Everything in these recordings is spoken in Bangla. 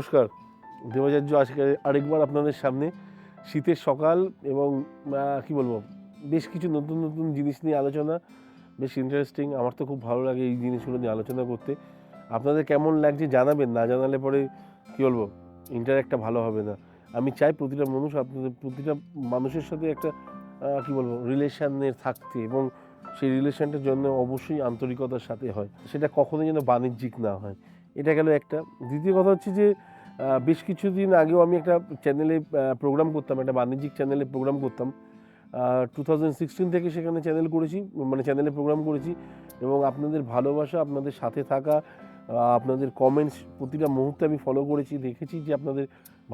নমস্কার। দেবাচার্য, আজকে আরেকবার আপনাদের সামনে। শীতের সকাল এবং কি বলব, বেশ কিছু নতুন নতুন জিনিস নিয়ে আলোচনা। বেশ ইন্টারেস্টিং আমার তো খুব ভালো লাগে এই জিনিসগুলো নিয়ে আলোচনা করতে। আপনাদের কেমন লাগছে জানাবেন, না জানালে পরে কি বলব ইন্টারেক্টটা ভালো হবে না। আমি চাই প্রতিটা মানুষ, আপনাদের প্রতিটা মানুষের সাথে একটা কি বলব রিলেশনের থাকতে এবং সেই রিলেশনটার জন্য অবশ্যই আন্তরিকতার সাথে হয়। সেটা কখনোই যেন বাণিজ্যিক না হয়। এটা গেল একটা। দ্বিতীয় কথা হচ্ছে যে বেশ কিছুদিন আগেও আমি একটা চ্যানেলে প্রোগ্রাম করতাম, একটা বাণিজ্যিক চ্যানেলে প্রোগ্রাম করতাম। টু থাউজেন্ড সিক্সটিন থেকে সেখানে চ্যানেল করেছি মানে চ্যানেলে প্রোগ্রাম করেছি এবং আপনাদের ভালোবাসা, আপনাদের সাথে থাকা আপনাদের কমেন্টস প্রতিটা মুহূর্তে আমি ফলো করেছি, দেখেছি যে আপনাদের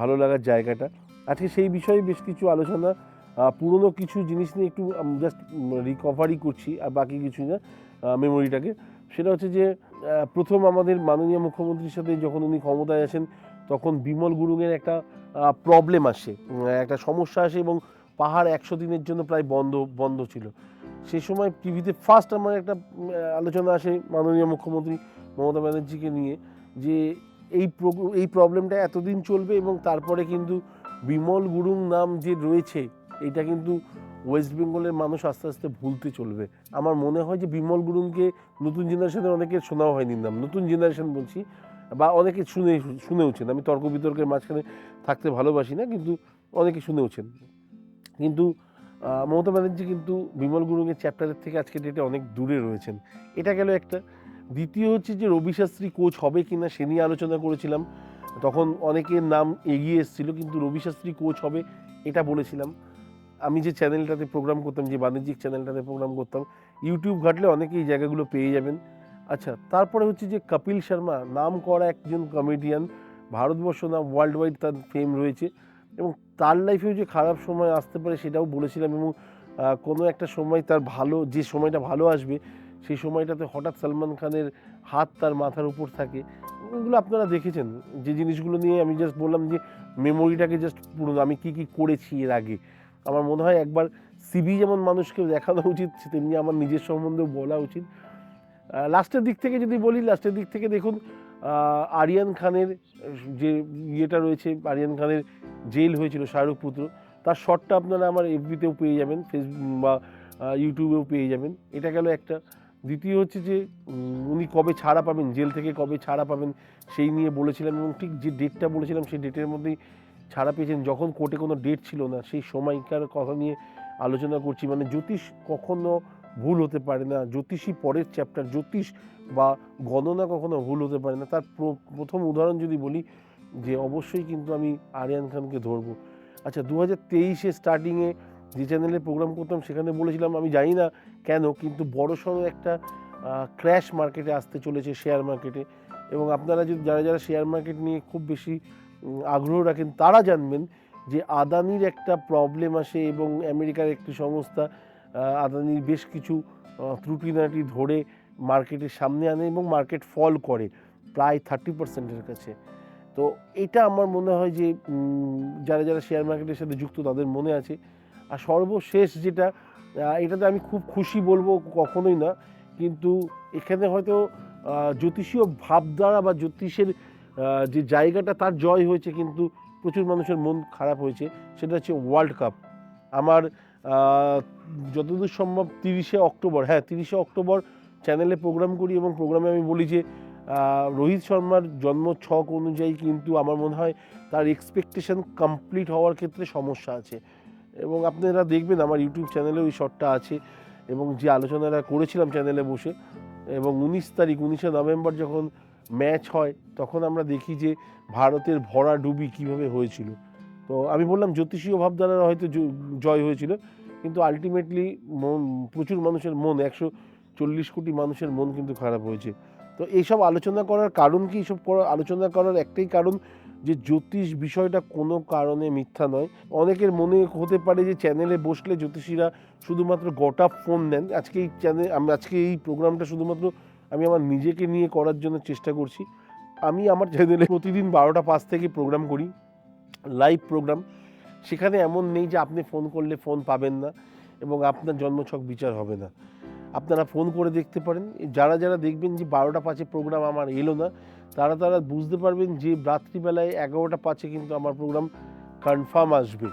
ভালো লাগার জায়গাটা। আজকে সেই বিষয়ে বেশ কিছু আলোচনা পুরনো কিছু জিনিস নিয়ে একটু জাস্ট রিকভারি করছি, আর বাকি কিছু না মেমোরিটাকে সেটা হচ্ছে যে প্রথম আমাদের মাননীয় মুখ্যমন্ত্রীর সাথে যখন উনি ক্ষমতায় আসেন, তখন বিমল গুরুংয়ের একটা প্রবলেম আসে একটা সমস্যা আসে এবং পাহাড় একশো দিনের জন্য প্রায় বন্ধ বন্ধ ছিল। সেই সময় টিভিতে ফার্স্ট আমার একটা আলোচনা আসে মাননীয় মুখ্যমন্ত্রী মমতা ব্যানার্জিকে নিয়ে যে, এই এই প্রবলেমটা এতদিন চলবে এবং তারপরে কিন্তু বিমল গুরুং নাম যে রয়েছে, এটা কিন্তু ওয়েস্ট বেঙ্গলের মানুষ আস্তে আস্তে ভুলতে চলবে। আমার মনে হয় যে বিমল গুরুংকে নতুন জেনারেশনের অনেকে শোনাও হয়নি নাম। নতুন জেনারেশন বলছি, বা অনেকে শুনে, শুনেওছেন। আমি তর্ক বিতর্কের মাঝখানে থাকতে ভালোবাসি না, কিন্তু অনেকে শুনেওছেন। কিন্তু মমতা ব্যানার্জি কিন্তু বিমল গুরুংয়ের চ্যাপ্টারের থেকে আজকে ডেটে অনেক দূরে রয়েছেন। এটা গেল একটা। দ্বিতীয় হচ্ছে যে রবি শাস্ত্রী কোচ হবে কিনা সে নিয়ে আলোচনা করেছিলাম। তখন অনেকের নাম এগিয়ে এসেছিল, কিন্তু রবি শাস্ত্রী কোচ হবে এটা বলেছিলাম। আমি যে চ্যানেলটাতে প্রোগ্রাম করতাম, যে বাণিজ্যিক চ্যানেলটাতে প্রোগ্রাম করতাম ইউটিউব ঘাটলে অনেকেই জায়গাগুলো পেয়ে যাবেন। আচ্ছা তারপরে হচ্ছে যে কপিল শর্মা নাম করা একজন কমেডিয়ান ভারতবর্ষ না ওয়ার্ল্ড ওয়াইড তার ফেম রয়েছে এবং তার লাইফেও যে খারাপ সময় আসতে পারে সেটাও বলেছিলাম এবং কোনো একটা সময় তার ভালো, যে সময়টা ভালো আসবে, সেই সময়টাতে হঠাৎ সালমান খানের হাত তার মাথার উপর থাকে। ওগুলো আপনারা দেখেছেন। যে জিনিসগুলো নিয়ে আমি জাস্ট বললাম যে মেমোরিটাকে জাস্ট পুরনো আমি কি কি করেছি এর আগে। আমার মনে হয় একবার সিবি যেমন মানুষকে দেখানো উচিত, তেমনি আমার নিজের সম্বন্ধেও বলা উচিত। লাস্টের দিক থেকে যদি বলি লাস্টের দিক থেকে দেখুন আরিয়ান খানের, যে ইয়েটা রয়েছে, আরিয়ান খানের জেল হয়েছিল শাহরুখ পুত্র, তার শটটা আপনারা আমার এফবিতেও পেয়ে যাবেন ফেসবুক বা ইউটিউবেও পেয়ে যাবেন। এটা গেল একটা। দ্বিতীয় হচ্ছে যে উনি কবে ছাড়া পাবেন, জেল থেকে কবে ছাড়া পাবেন, সেই নিয়ে বলেছিলাম এবং ঠিক যে ডেটটা বলেছিলাম, সেই ডেটের মধ্যেই ছাড়া পেয়েছেন, যখন কোর্টে কোনো ডেট ছিল না, সেই সময়কার কথা নিয়ে আলোচনা করছি। মানে জ্যোতিষ কখনো ভুল হতে পারে না জ্যোতিষী পরের চ্যাপ্টার জ্যোতিষ বা গণনা কখনো ভুল হতে পারে না। তার প্র- প্রথম উদাহরণ যদি বলি, যে অবশ্যই কিন্তু আমি আরিয়ান খানকে ধরবো। আচ্ছা দু হাজার তেইশে স্টার্টিংয়ে যে চ্যানেলে প্রোগ্রাম করতাম, সেখানে বলেছিলাম, আমি জানি না কেন, কিন্তু বড় সড়ো একটা ক্র্যাশ মার্কেটে আসতে চলেছে শেয়ার মার্কেটে এবং আপনারা যদি, যারা যারা শেয়ার মার্কেট নিয়ে খুব বেশি আগ্রহ রাখেন তারা জানবেন যে আদানির একটা প্রবলেম আসে এবং আমেরিকার একটি সংস্থা আদানির বেশ কিছু ত্রুটিনাটি ধরে মার্কেটের সামনে আনে এবং মার্কেট ফল করে প্রায় থার্টি পার্সেন্টের কাছে। তো এটা আমার মনে হয় যে যারা যারা শেয়ার মার্কেটের সাথে যুক্ত তাদের মনে আছে। আর সর্বশেষ যেটা এটাতে আমি খুব খুশি বলব কখনোই না, কিন্তু এখানে হয়তো জ্যোতিষীয় ভাবধারা বা জ্যোতিষের যে জায়গাটা তার জয় হয়েছে কিন্তু প্রচুর মানুষের মন খারাপ হয়েছে, সেটা হচ্ছে ওয়ার্ল্ড কাপ আমার যতদূর সম্ভব তিরিশে অক্টোবর হ্যাঁ তিরিশে অক্টোবর চ্যানেলে প্রোগ্রাম করি এবং প্রোগ্রামে আমি বলি যে রোহিত শর্মার জন্ম ছক অনুযায়ী কিন্তু আমার মনে হয় তার এক্সপেকটেশন কমপ্লিট হওয়ার ক্ষেত্রে সমস্যা আছে। এবং আপনারা দেখবেন আমার ইউটিউব চ্যানেলে ওই শটটা আছে এবং যে আলোচনাটা করেছিলাম চ্যানেলে বসে, এবং উনিশ তারিখ, উনিশে নভেম্বর যখন ম্যাচ হয়, তখন আমরা দেখি যে ভারতের ভরা ডুবি কীভাবে হয়েছিল। তো আমি বললাম জ্যোতিষীয় ভাবধারার হয়তো জয় হয়েছিল, কিন্তু আলটিমেটলি মন, প্রচুর মানুষের মন, একশো চল্লিশ কোটি মানুষের মন কিন্তু খারাপ হয়েছে। তো এইসব আলোচনা করার কারণ কি? এইসব আলোচনা করার একটাই কারণ যে জ্যোতিষ বিষয়টা কোনো কারণে মিথ্যা নয়। অনেকের মনে হতে পারে যে চ্যানেলে বসলে জ্যোতিষীরা শুধুমাত্র গোটা ফোন নেন। আজকে এই চ্যানেল আজকে এই প্রোগ্রামটা শুধুমাত্র আমি আমার নিজেকে নিয়ে করার জন্য চেষ্টা করছি। আমি আমার চ্যানেলে প্রতিদিন বারোটা পাঁচ থেকে প্রোগ্রাম করি লাইভ প্রোগ্রাম সেখানে এমন নেই যে আপনি ফোন করলে ফোন পাবেন না এবং আপনার জন্মছক বিচার হবে না। আপনারা ফোন করে দেখতে পারেন। যারা যারা দেখবেন যে বারোটা পাঁচে প্রোগ্রাম আমার এলো না, তারা তারা বুঝতে পারবেন যে রাত্রিবেলায় এগারোটা পাঁচে কিন্তু আমার প্রোগ্রাম কনফার্ম আসবে।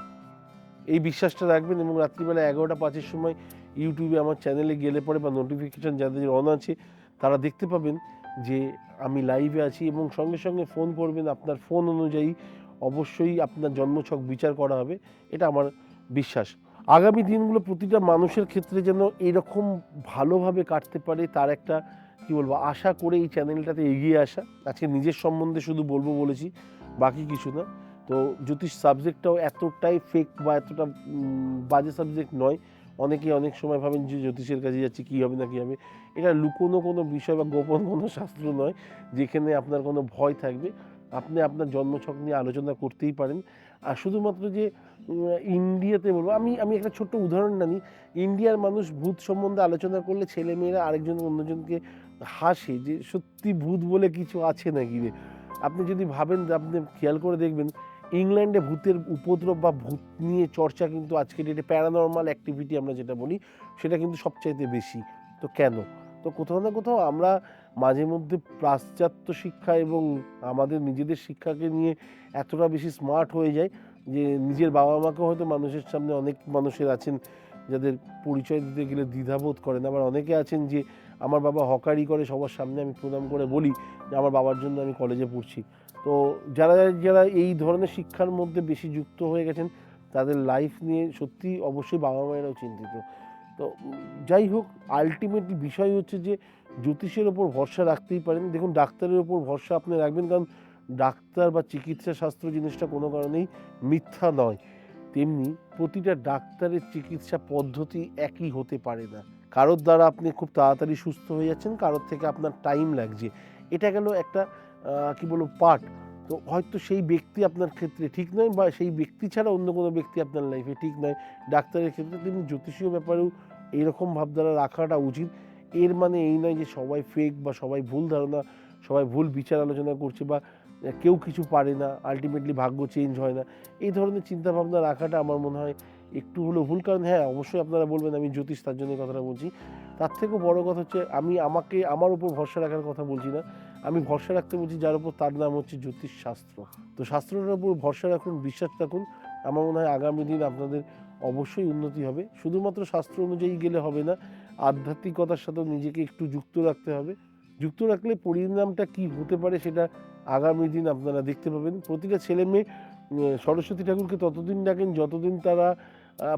এই বিশ্বাসটা রাখবেন এবং রাত্রিবেলা এগারোটা পাঁচের সময় ইউটিউবে আমার চ্যানেলে গেলে পরে বা নোটিফিকেশান যাদের অন আছে তারা দেখতে পাবেন যে আমি লাইভে আছি এবং সঙ্গে সঙ্গে ফোন করবেন আপনার ফোন অনুযায়ী অবশ্যই আপনার জন্মছক বিচার করা হবে, এটা আমার বিশ্বাস। আগামী দিনগুলো প্রতিটা মানুষের ক্ষেত্রে যেন এরকম ভালোভাবে কাটতে পারে তার একটা, কি বলব, আশা করে এই চ্যানেলটাতে এগিয়ে আসা। আজকে নিজের সম্বন্ধে শুধু বলব বলেছি, বাকি কিছু না। তো জ্যোতিষ সাবজেক্টটাও এতটাই ফেক বা এতটা বাজে সাবজেক্ট নয়। অনেকে অনেক সময় ভাবেন যে জ্যোতিষের কাছে যাচ্ছি, কী হবে না কী হবে? এটা লুকোনো কোনো বিষয় বা গোপন কোনো শাস্ত্র নয়, যেখানে আপনার কোনো ভয় থাকবে। আপনি আপনার জন্মছক নিয়ে আলোচনা করতেই পারেন। আর শুধুমাত্র যে ইন্ডিয়াতে বলব, আমি আমি একটা ছোট্ট উদাহরণ জানি ইন্ডিয়ার মানুষ ভূত সম্বন্ধে আলোচনা করলে ছেলেমেয়েরা আরেকজন অন্যজনকে হাসে যে, সত্যি ভূত বলে কিছু আছে নাকি রে? আপনি যদি ভাবেন, আপনি খেয়াল করে দেখবেন ইংল্যান্ডে ভূতের উপদ্রব বা ভূত নিয়ে চর্চা কিন্তু আজকে ডেটে প্যারানর্মাল অ্যাক্টিভিটি আমরা যেটা বলি, সেটা কিন্তু সবচাইতে বেশি। তো কেন? তো কোথাও না কোথাও আমরা মাঝে মধ্যে পাশ্চাত্য শিক্ষা এবং আমাদের নিজেদের শিক্ষাকে নিয়ে এতটা বেশি স্মার্ট হয়ে যায় যে নিজের বাবা মাকে হয়তো মানুষের সামনে অনেক মানুষের আছেন যাদের পরিচয় দিতে গেলে দ্বিধাবোধ করেন। আবার অনেকে আছেন যে, আমার বাবা হকারি করে, সবার সামনে আমি প্রণাম করে বলি যে, আমার বাবার জন্য আমি কলেজে পড়ছি। তো যারা যারা এই ধরনের শিক্ষার মধ্যে বেশি যুক্ত হয়ে গেছেন, তাদের লাইফ নিয়ে সত্যি অবশ্যই বাবা মায়েরাও চিন্তিত। তো যাই হোক আলটিমেটলি বিষয় হচ্ছে যে, জ্যোতিষের ওপর ভরসা রাখতেই পারেন। দেখুন, ডাক্তারের ওপর ভরসা আপনি রাখবেন, কারণ ডাক্তার বা চিকিৎসা শাস্ত্র জিনিসটা কোনো কারণেই মিথ্যা নয়। তেমনি প্রতিটা ডাক্তারের চিকিৎসা পদ্ধতি একই হতে পারে না। কারোর দ্বারা আপনি খুব তাড়াতাড়ি সুস্থ হয়ে যাচ্ছেন, কারোর থেকে আপনার টাইম লাগছে। এটা গেল একটা কি বলব পার্ট তো হয়তো সেই ব্যক্তি আপনার ক্ষেত্রে ঠিক নয় বা সেই ব্যক্তি ছাড়া অন্য কোনো ব্যক্তি আপনার লাইফে ঠিক নয়। ডাক্তারের ক্ষেত্রে তিনি জ্যোতিষীয় ব্যাপারেও এইরকম ভাবধারা রাখাটা উচিত। এর মানে এই নয় যে সবাই ফেক বা সবাই ভুল ধারণা, সবাই ভুল বিচার আলোচনা করছে বা কেউ কিছু পারে না আলটিমেটলি ভাগ্য চেঞ্জ হয় না। এই ধরনের চিন্তাভাবনা রাখাটা আমার মনে হয় একটু হলেও ভুল। কারণ হ্যাঁ অবশ্যই আপনারা বলবেন আমি জ্যোতিষ, তার জন্য কথাটা বলছি। তার থেকেও বড় কথা হচ্ছে আমি আমাকে, আমার উপর ভরসা রাখার কথা বলছি না। আমি ভরসা রাখতে বলছি, যার উপর তার নাম হচ্ছে জ্যোতিষ শাস্ত্র তো শাস্ত্রটার উপর ভরসা রাখুন, বিশ্বাস রাখুন। আমার মনে হয় আগামী দিন আপনাদের অবশ্যই উন্নতি হবে। শুধুমাত্র শাস্ত্র অনুযায়ী গেলে হবে না, আধ্যাত্মিকতার সাথেও নিজেকে একটু যুক্ত রাখতে হবে। যুক্ত রাখলে পরিণামটা কি হতে পারে সেটা আগামী দিন আপনারা দেখতে পাবেন। প্রতিটা ছেলে মেয়ে সরস্বতী ঠাকুরকে ততদিন ডাকেন যতদিন তারা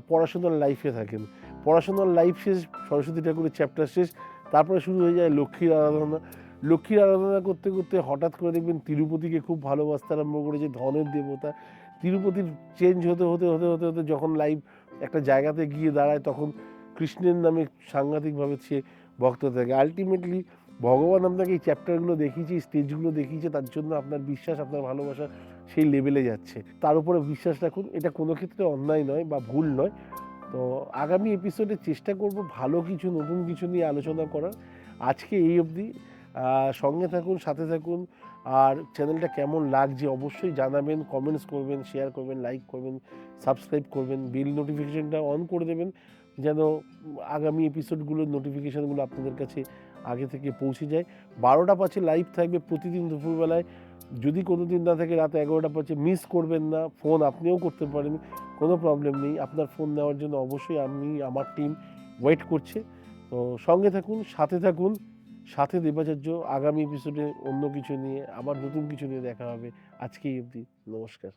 পড়াশোনার লাইফে থাকেন। পড়াশোনার লাইফ শেষ, সরস্বতী ঠাকুরের চ্যাপ্টার শেষ, তারপরে শুরু হয়ে যায় লক্ষ্মীর আরাধনা। লক্ষ্মীর আরাধনা করতে করতে হঠাৎ করে দেখবেন তিরুপতিকে খুব ভালোবাসতে আরম্ভ করেছে ধনের দেবতা। তিরুপতির চেঞ্জ হতে হতে হতে হতে হতে যখন লাইভ একটা জায়গাতে গিয়ে দাঁড়ায় তখন কৃষ্ণের নামে সাংঘাতিকভাবে সে ভক্ত থাকে। আলটিমেটলি ভগবান আপনাকে এই চ্যাপ্টারগুলো দেখিয়েছে স্টেজগুলো দেখিয়েছে, তার জন্য আপনার বিশ্বাস, আপনার ভালোবাসা সেই লেভেলে যাচ্ছে। তার উপরে বিশ্বাস রাখুন, এটা কোনো ক্ষেত্রে অন্যায় নয় বা ভুল নয়। তো আগামী এপিসোডে চেষ্টা করব ভালো কিছু, নতুন কিছু নিয়ে আলোচনা করার। আজকে এই অবধি। সঙ্গে থাকুন, সাথে থাকুন। আর চ্যানেলটা কেমন লাগছে অবশ্যই জানাবেন কমেন্টস করবেন শেয়ার করবেন লাইক করবেন সাবস্ক্রাইব করবেন বিল নোটিফিকেশানটা অন করে দেবেন, যেন আগামী এপিসোডগুলোর নোটিফিকেশানগুলো আপনাদের কাছে আগে থেকে পৌঁছে যায়। বারোটা পাঁচে লাইভ থাকবে প্রতিদিন দুপুরবেলায়। যদি কোনো দিন না থাকে, রাত এগারোটা পাঁচে মিস করবেন না ফোন আপনিও করতে পারেন, কোনো প্রবলেম নেই। আপনার ফোন নেওয়ার জন্য অবশ্যই আমি, আমার টিম ওয়েট করছে। তো সঙ্গে থাকুন, সাথে থাকুন। সাথে দেবাচার্য আগামী এপিসোডে অন্য কিছু নিয়ে, আবার নতুন কিছু নিয়ে দেখা হবে। আজকেই অবধি নমস্কার।